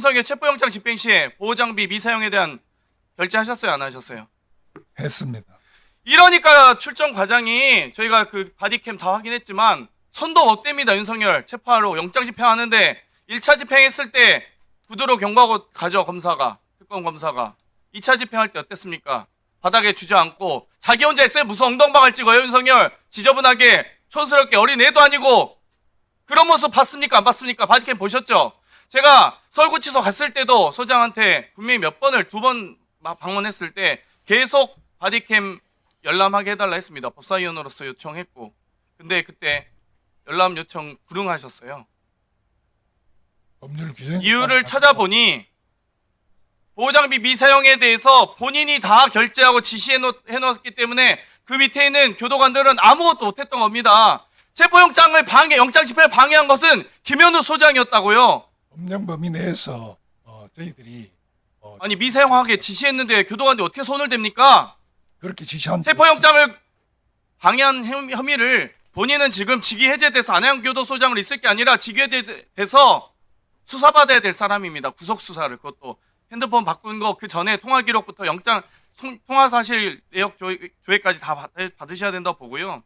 윤석열 체포영장 집행 시에 보호장비 미사용에 대한 결제하셨어요? 안 하셨어요? 했습니다. 이러니까 출정 과장이 저희가 그 바디캠 다 확인했지만 못 댑니다 윤석열 체포하러 영장 집행하는데 1차 집행했을 때 구두로 경고하고 가죠 검사가 특검 검사가 2차 집행할 때 어땠습니까? 바닥에 주저앉고 자기 혼자 했어요 무슨 엉덩방을 찍어요 윤석열 지저분하게 촌스럽게 어린 애도 아니고 그런 모습 봤습니까 안 봤습니까 바디캠 보셨죠? 제가 서울구치소 갔을 때도 소장한테 분명히 몇 번을 두 번 방문했을 때 계속 바디캠 열람하게 해달라 했습니다. 법사위원으로서 요청했고. 근데 그때 열람 요청 불응하셨어요. 법률 규정 이유를 찾아보니 보호장비 미사용에 대해서 본인이 다 결제하고 지시해놓았기 때문에 그 밑에 있는 교도관들은 아무것도 못했던 겁니다. 체포영장을 방해, 영장 집행을 방해한 것은 김현우 소장이었다고요. 법령 범위 내에서 어, 저희들이 어, 아니 미사용하게 지시했는데 교도관들이 어떻게 손을 댑니까? 그렇게 지시한 체포영장을 방해한 혐- 혐의를 본인은 지금 직위 해제돼서 안양교도소장으로 있을 게 아니라 직위 해제돼서 수사받아야 될 사람입니다. 구속 수사를 그것도 핸드폰 바꾼 거 그 전에 통화 기록부터 영장 통, 통화 사실 내역 조회, 조회까지 다 받, 받으셔야 된다고 보고요.